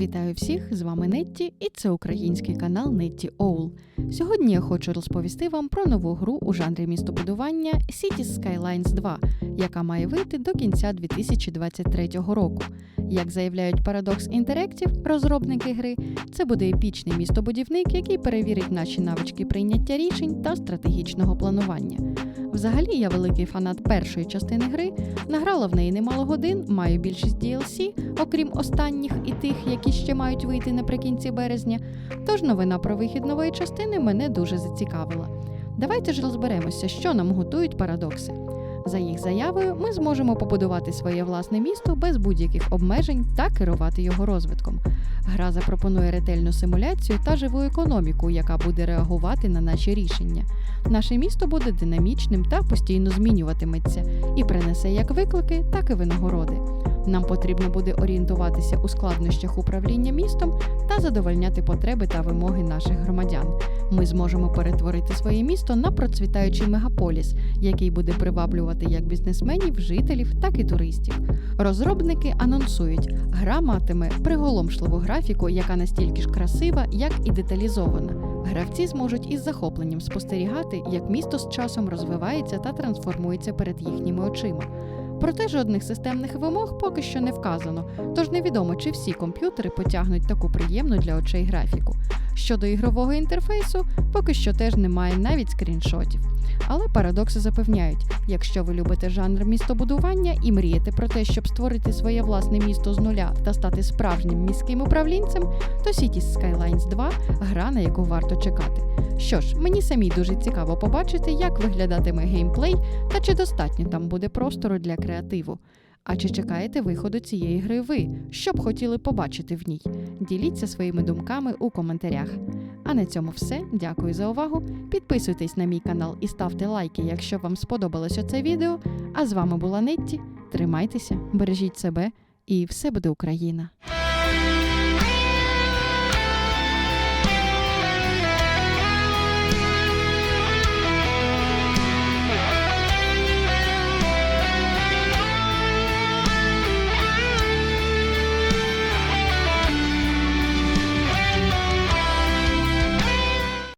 Вітаю всіх! З вами Нетті, і це український канал Нетті Оул. Сьогодні я хочу розповісти вам про нову гру у жанрі містобудування Cities Skylines 2, яка має вийти до кінця 2023 року. Як заявляють Paradox Interactive, розробники гри, це буде епічний містобудівник, який перевірить наші навички прийняття рішень та стратегічного планування. Взагалі, я великий фанат першої частини гри, награла в неї немало годин, маю більшість DLC, окрім останніх і тих, які ще мають вийти наприкінці березня. Тож новина про вихід нової частини мене дуже зацікавила. Давайте ж розберемося, що нам готують парадокси. За їх заявою, ми зможемо побудувати своє власне місто без будь-яких обмежень та керувати його розвитком. Гра запропонує ретельну симуляцію та живу економіку, яка буде реагувати на наші рішення. Наше місто буде динамічним та постійно змінюватиметься і принесе як виклики, так і винагороди. Нам потрібно буде орієнтуватися у складнощах управління містом та задовольняти потреби та вимоги наших громадян. Ми зможемо перетворити своє місто на процвітаючий мегаполіс, який буде приваблювати як бізнесменів, жителів, так і туристів. Розробники анонсують, гра матиме приголомшливу графіку, яка настільки ж красива, як і деталізована. Гравці зможуть із захопленням спостерігати, як місто з часом розвивається та трансформується перед їхніми очима. Проте жодних системних вимог поки що не вказано, тож невідомо, чи всі комп'ютери потягнуть таку приємну для очей графіку. Щодо ігрового інтерфейсу, поки що теж немає навіть скріншотів. Але парадокси запевняють, якщо ви любите жанр містобудування і мрієте про те, щоб створити своє власне місто з нуля та стати справжнім міським управлінцем, то Cities Skylines 2 гра, на яку варто чекати. Що ж, мені самій дуже цікаво побачити, як виглядатиме геймплей та чи достатньо там буде простору для креативу. А чи чекаєте виходу цієї гри ви? Що б хотіли побачити в ній? Діліться своїми думками у коментарях. А на цьому все. Дякую за увагу. Підписуйтесь на мій канал і ставте лайки, якщо вам сподобалося це відео. А з вами була Нетті. Тримайтеся, бережіть себе і все буде Україна!